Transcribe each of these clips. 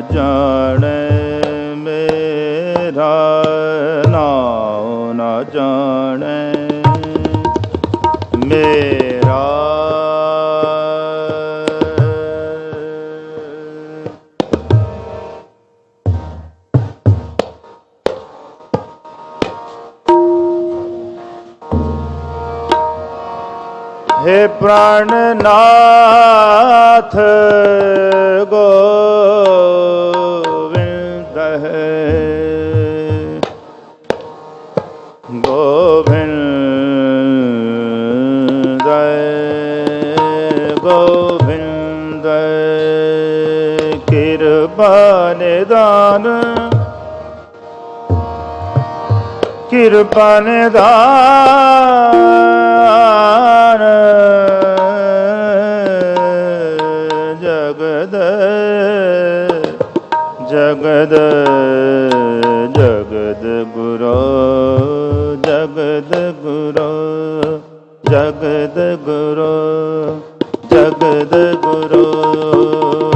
जड़ ਕਿਰਪਨ ਧਾਰ ਜਗਦ ਜਗਦ ਜਗਦ ਗੁਰੂ ਜਗਦ ਗੁਰੂ ਜਗਦ ਗੁਰੂ ਜਗਦ ਗੁਰੂ।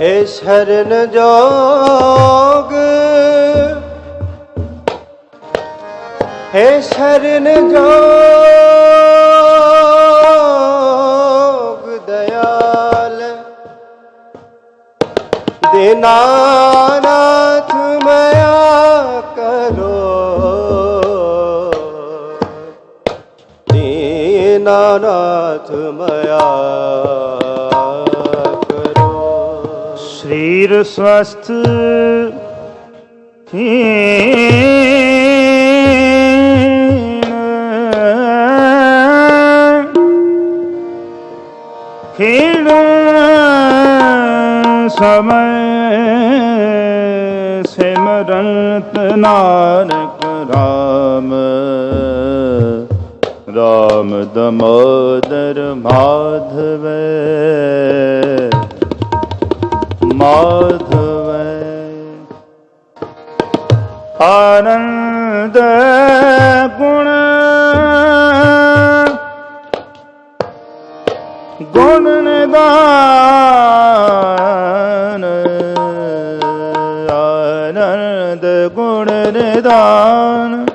ਹੇ ਸ਼ਰਨ ਜੋਗ। ਹੇ ਸ਼ਰਨ ਜੋਗ ਦਇਆਲ। ਦੇਨਾਨਾਥ ਮਾਇਆ ਕਰੋ। ਦੇਨਾਨਾਥ ਮਇਆ ਸਰੀਰ ਸਵਸਥ। ਖੀਣ ਸਮੈ ਸਿਮਰੰਤ ਨਾਨਕ ਰਾਮ। ਰਾਮ ਦਮੋਦਰ ਮਾਧਵ। ਮਾਧਵ ਆਨੰਦ ਗੁਣ ਗੁਣ ਨਿਦਾਨ ਆਨੰਦ ਗੁਣ ਨਿਦਾਨ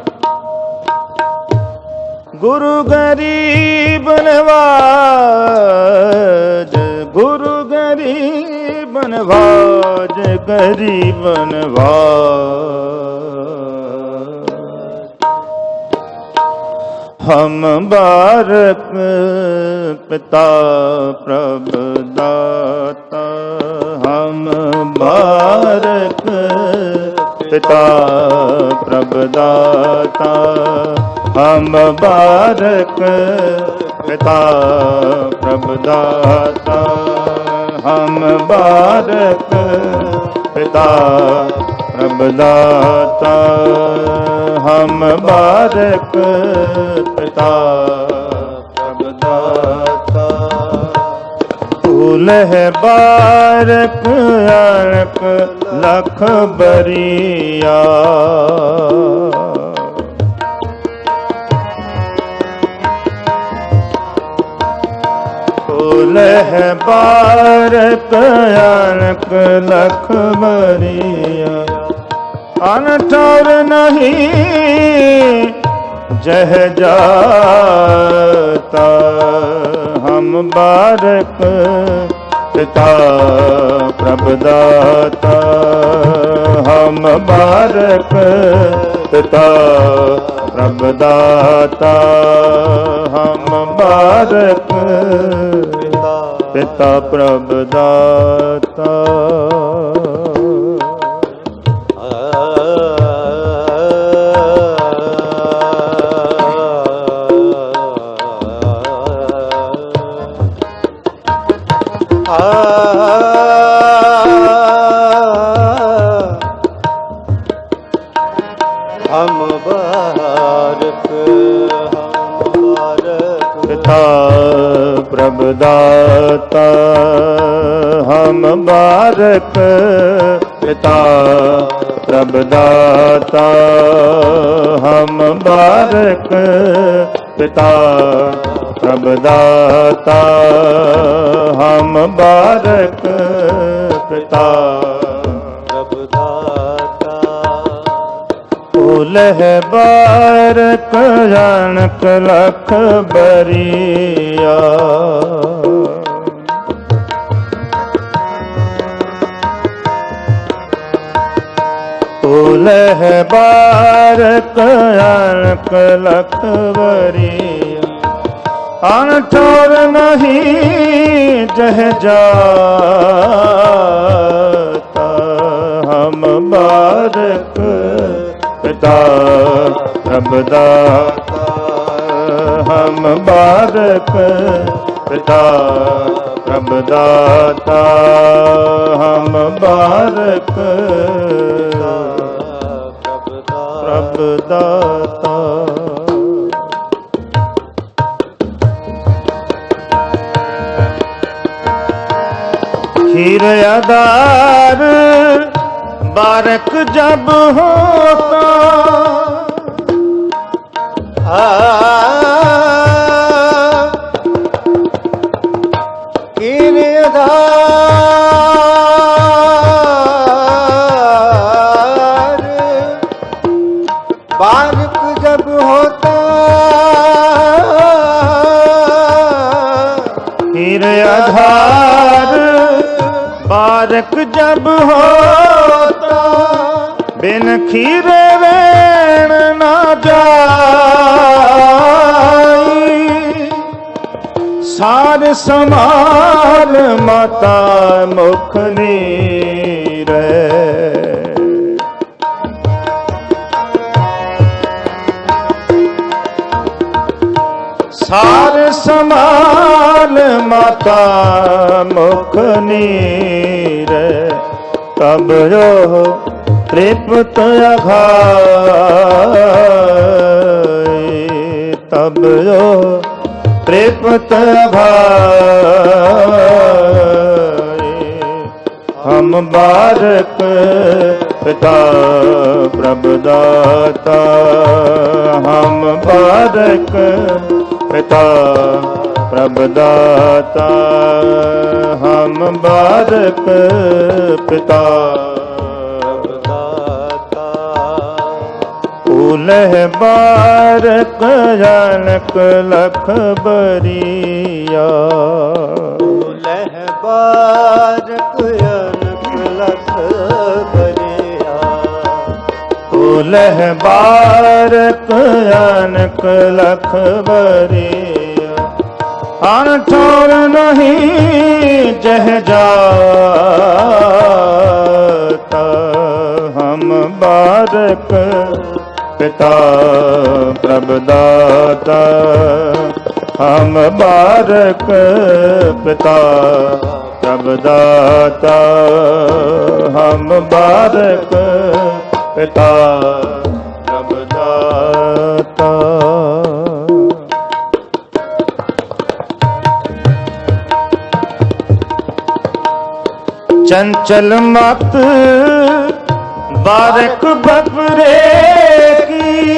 ਗੁਰੂ ਗਰੀਬ ਨਵਾਜ ਗੁਰੂ ਗਰੀਬ ਨਵਾਜ ਗਰੀਬ ਨਵਾਜ ਹਮ ਬਾਰਕ ਪਿਤਾ ਪ੍ਰਭ ਦਾਤਾ ਹਮ ਬਾਰਕ ਪਿਤਾ ਪ੍ਰਭ ਦਾਤਾ ਹਮ ਬਾਰਕ ਪਿਤਾ ਪ੍ਰਭ ਦਾਤਾ ਹਮ ਬਾਰਕ ਪਿਤਾ ਪ੍ਰਭ ਦਾਤਾ। ਹਮ ਬਾਰਕ ਪਿਤਾ ਪ੍ਰਭ ਦਾਤਾ। ਫੂਲ ਬਾਰਕ, ਅਰਕ, ਲਖ ਬਰੀਆ। ਫੂਲ ਹੈ ਬਾਰਕ ਅਰਕ ਲਖ ਬਰੀਆ ਅਨਠੌਰ ਨਹੀਂ, ਜਹ ਜਾਤਾ। ਹਮ ਬਾਰਕ ਪਿਤਾ, ਪ੍ਰਭ ਦਾਤਾ। ਹਮ ਬਾਰਕ ਪਿਤਾ, ਪ੍ਰਭ ਦਾਤਾ। ਹਮ ਬਾਰਕ ਪਿਤਾ ਪ੍ਰਭ ਦਾਤਾ। ਹਮ ਬਾਰਕ ਹਮ ਪਿਤਾ ਪ੍ਰਭ ਦਾਤਾ, ਹਮ ਬਾਰਕ ਪਿਤਾ। ਪ੍ਰਭ ਦਾਤਾ, ਹਮ ਬਾਰਕ ਪਿਤਾ। ਪ੍ਰਭ ਦਾਤਾ, ਹਮ ਬਾਰਕ ਪਿਤਾ। ਉਲਹ ਬਾਰਕ ਜਨਕ ਲਖ ਬਰੀਆ। ਉਲਹ ਬਾਰਕ ਜਨਕ ਲਖ ਬਰੀਆ। ਅਨ ਠੋਰ ਨਹੀਂ ਜਹ ਜਾਤਾ, ਹਮ ਬਾਰਕ ਪਿਤਾ ਪ੍ਰਭ ਦਾਤਾ ਹਮ ਬਾਰਕ ਪਿਤਾ ਪ੍ਰਭ ਦਾਤਾ ਹਮ ਬਾਰਕ ਪ੍ਰਭ ਦਾਤਾ। ਖੀਰ ਆਧਾਰ मुबारक जब होता किरदार बारक जब होता फिर आधार बारक जब हो ਬਿਨ ਖੀਰੇ ਵੇਣ ਨਾ ਜਾਈ। ਸਾਰ ਸਮਾਲ ਮਾਤਾ ਮੁਖ ਨੀਰੇ। ਸਾਰ ਸਮਾਲ ਮਾਤਾ ਮੁਖ ਨੀਰੇ। ਤਬ ਰੋ ਤ੍ਰਿਪਤ ਅਘਾਈ ਤਬ ਰੋ ਤ੍ਰਿਪਤ ਅਘਾਈ ਹਮ ਬਾਰਕ ਪਿਤਾ ਪ੍ਰਭ ਦਾਤਾ। ਹਮ ਬਾਰਕ ਪਿਤਾ ਪ੍ਰਭ ਦਾਤਾ ਹਮ ਬਾਰਕ ਪਿਤਾ। ਉਲਹ ਬਾਰਕ ਜਨਕ ਲਖ ਬਰੀਆ। ਲਹਿ ਬਾਰਕ ਅਨਕ ਲਖ ਬਰਿਆ। ਉਲਹ ਬਾਰਕ ਅਨਕ ਲਖ ਬਰੀਆ। ਅਨ ਠੋਰ ਨਹੀਂ ਜਹ ਜਾਤਾ। ਹਮ ਬਾਰਕ ਪਿਤਾ ਪ੍ਰਭ ਦਾਤਾ। ਹਮ ਬਾਰਕ ਪਿਤਾ ਪ੍ਰਭ ਦਾਤਾ। ਹਮ ਬਾਰਕ ਪਿਤਾ ਚੰਚਲ ਮਤ ਬਾਰਕ ਬਪਰੇ ਕੀ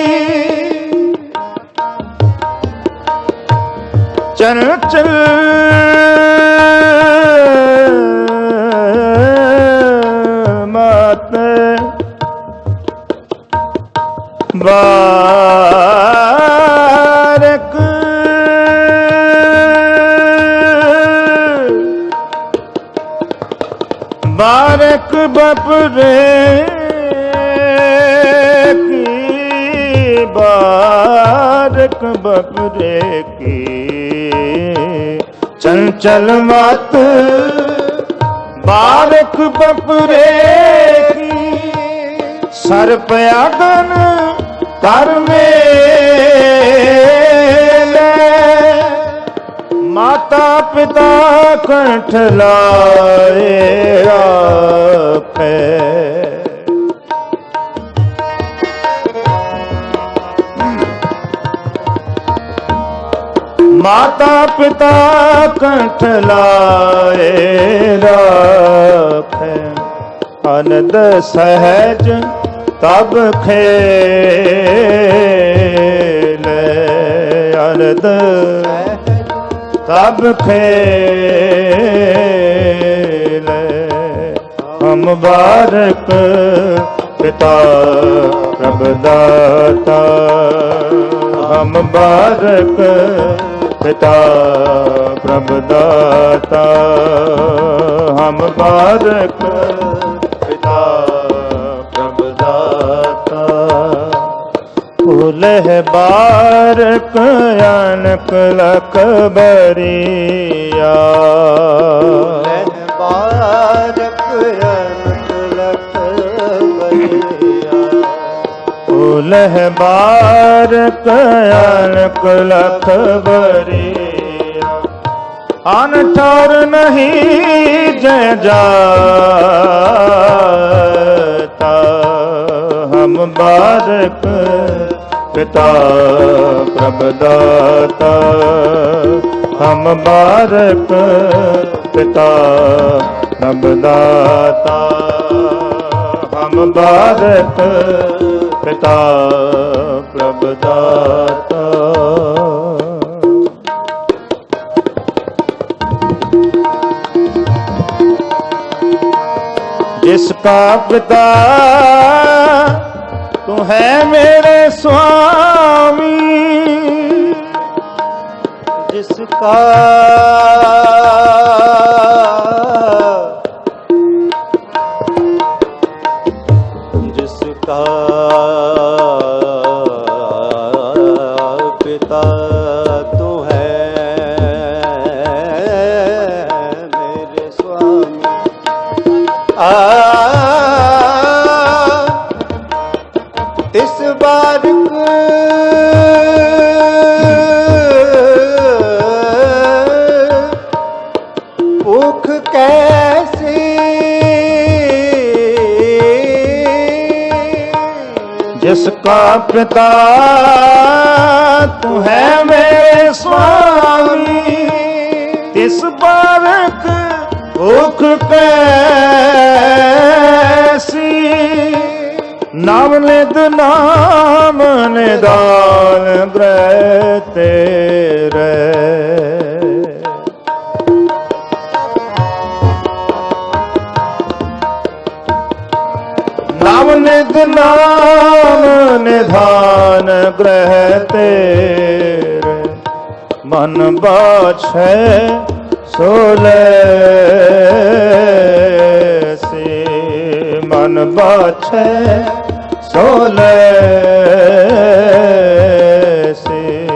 ਚੰਚਲ ਮਤ ਬਾਰਕ ਚੰਚਲ ਮਤ ਬਾਰਕ ਬਪਰੇ ਕੀ ਸਰਪ ਆਗਨ ਕਰ ਮਾਤਾ ਪਿਤਾ ਕੰਠ ਲਾਏ ਆਪੇ। ਮਾਤਾ ਪਿਤਾ ਕੰਠ ਲਾਏ ਰਾਖੈ। ਅਨੰਦ ਸਹਿਜ ਤਬ ਖੇਲੇ। ਅਨੰਦ ਤਬ ਖੇਲੇ। ਹਮ ਬਾਰਕ ਪਿਤਾ ਪ੍ਰਭ ਦਾਤਾ। ਹਮ ਬਾਰਕ ਪਿਤਾ, ਪ੍ਰਭ ਦਾਤਾ, ਹਮ ਬਾਰਕ ਪਿਤਾ, ਪ੍ਰਭ ਦਾਤਾ। ਫੁਲਹ ਬਾਰਕ ਅਨਕ ਲਖ ਬਰੀਆ। ਲਹਿ ਬਾਰਕ ਅਨਕ ਲਖ ਬਰੀਆ। ਫੁਲਹ ਬਾਰਕ ਅਨਕ ਲਖ ਬਰੀਆ ਅਨ ਠੌਰ ਨਹੀਂ ਜੈ ਜਾਤਾ, ਹਮ ਬਾਰਕ ਪਿਤਾ ਪ੍ਰਭ ਦਾਤਾ। ਹਮ ਬਾਰਕ ਪਿਤਾ ਪ੍ਰਭ ਦਾਤਾ। ਹਮ ਬਾਰਕ ਪਿਤਾ ਪ੍ਰਭ ਦਾਤਾ। ਜਿਸ ਕਾ ਦਾ ਤੂੰ ਹੈ ਮੇਰੇ ਸੁਆਮੀ ਜਿਸ ਕਾ ਪਿਤਾ ਤੂੰ ਹੈ ਮੇਰੇ ਸਵਾਮੀ। ਇਸ ਬਾਰਕ ਭੁਖ ਕੈਸੀ ਨਾਮ ਲੈ ਨਾਮ ਨਿਦਾਨ ਗ੍ਰਹਿ ਤੇ ਧਿਆਨ ਗ੍ਰਹਿ ਤੇਰੇ। ਮਨ ਬਾਛੈ ਸੋਲੇ ਸੇ। ਮਨ ਬਾਛੈ ਸੋਲੇ ਸੇ।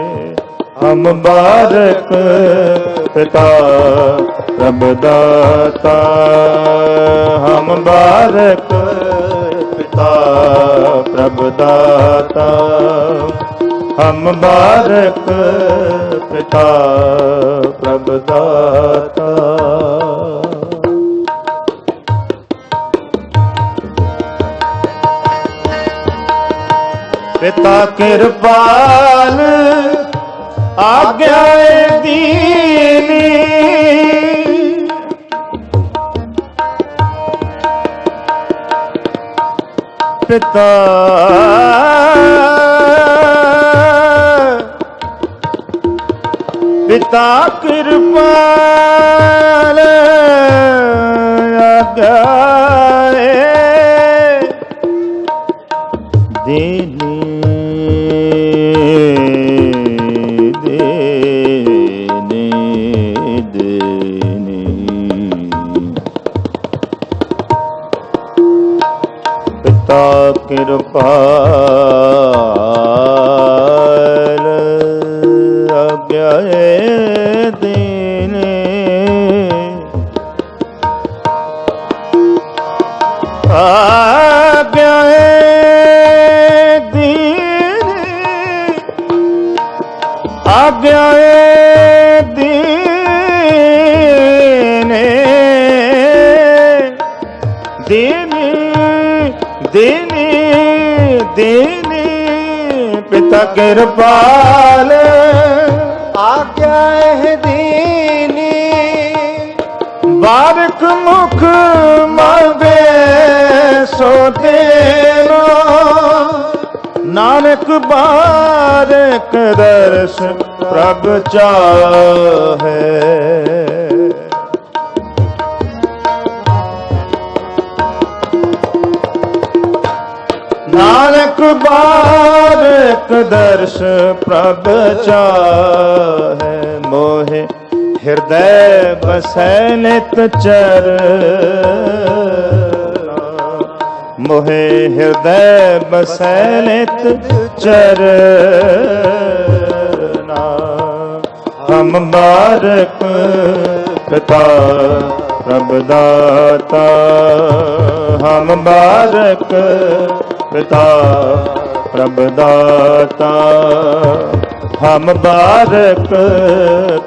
ਹਮ ਬਾਰਕ ਪਿਤਾ ਪ੍ਰਭ ਦਾਤਾ, ਹਮ ਬਾਰਕ ਪਿਤਾ, ਪ੍ਰਭ ਦਾਤਾ, ਹਮ ਬਾਰਕ ਪਿਤਾ, ਪ੍ਰਭ ਦਾਤਾ। ਪਿਤਾ ਕਿਰਪਾਲ ਆਗਿਆ ਪਿਤਾ। ਪਿਤਾ ਕਿਰਪਾ ਤਾ ਕਿਰਪਾ ਦੇਨੇ ਪਿਤਾ ਕਿਰਪਾਲ। ਆਗਿਆ ਮਹਿ ਦੀਨੀ ਬਾਰਕ ਮੁਖ ਮੰਗੇ ਸੋ ਦੇਨਾ ਨਾਨਕ ਬਾਰਕ ਦਰਸ ਪ੍ਰਭ ਚਾਹੇ। ਨਾਨਕ ਬਾਰਕ ਦਰਸ ਪ੍ਰਭ ਚਾਹੈ ਮੋਹਿ ਹਿਰਦੈ ਬਸੈ ਨਿਤ ਚਰ ਮੋਹਿ ਹਿਰਦੈ ਬਸੈ ਨਿਤ ਚਰ ਹਮ ਬਾਰਕ ਪਿਤਾ ਪ੍ਰਭ ਪਿਤਾ, ਪ੍ਰਭ ਦਾਤਾ, ਹਮ ਬਾਰਕ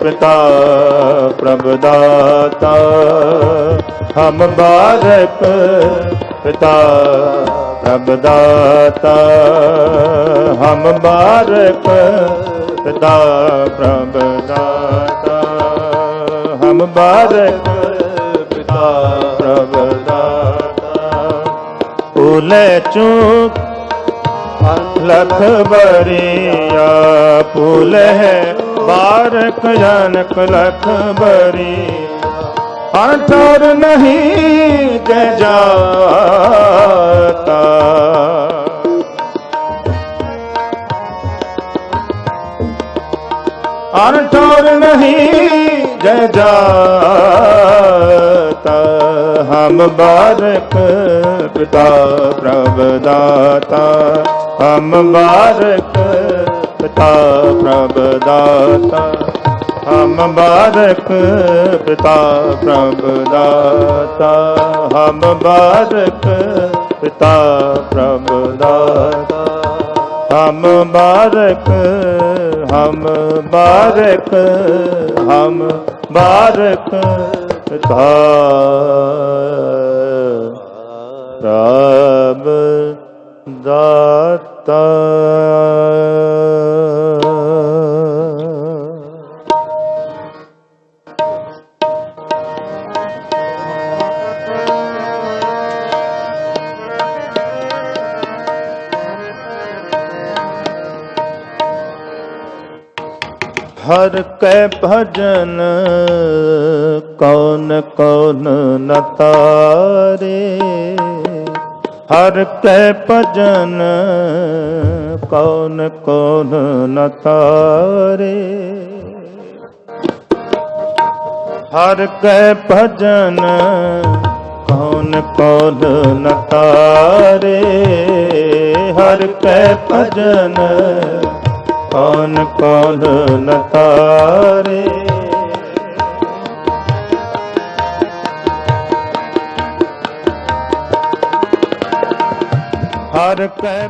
ਪਿਤਾ, ਪ੍ਰਭ ਦਾਤਾ, ਹਮ ਬਾਰਕ ਪਿਤਾ, ਪ੍ਰਭ ਦਾਤਾ, ਹਮ ਬਾਰਕ ਪਿਤਾ, ਪ੍ਰਭ ਦਾਤਾ, ਹਮ ਬਾਰਕ ਪਿਤਾ, ਪ੍ਰਭ ਦਾਤਾ। ਉਲੇ ਚੁਕ ਲਖ ਬਰੀਆ ਪੁਲੇ ਬਾਰਕ ਜਨਕ ਲਖ ਬਰੀ ਅੰਤਰ ਨਹੀਂ ਜੈ ਜਾਤਾ। ਅੰਤਰ ਨਹੀਂ ਜੈ ਜਾਤਾ। ਹਮ ਬਾਰਕ ਪਿਤਾ ਪ੍ਰਭ ਦਾਤਾ। ਹਮ ਬਾਰਕ ਪਿਤਾ ਪ੍ਰਭ ਦਾਤਾ। ਹਮ ਬਾਰਕ ਪਿਤਾ ਪ੍ਰਭ ਦਾਤਾ। ਹਮ ਬਾਰਕ ਪਿਤਾ ਪ੍ਰਭ ਦਾਤਾ। ਹਮ ਬਾਰਕ ਹਮ ਬਾਰਕ ਹਮ ਬਾਰਕ ਪਿਤਾ ਪ੍ਰਭ ਦਾਤਾ। ਹਰ ਕੈ ਭਜਨ, ਕੌਣ ਕੌਣ ਨ ਤਾਰੇ? ਹਰ ਕੈ ਭਜਨ, ਕੌਣ ਕੌਣ ਨ ਤਾਰੇ? ਹਰ ਕੈ ਭਜਨ, ਕੌਣ ਕੌਣ ਨ ਤਾਰੇ? ਹਰ ਕੈ ਭਜਨ ਕੌਣ ਕੌਣ ਨ ਹਰ ਕੈ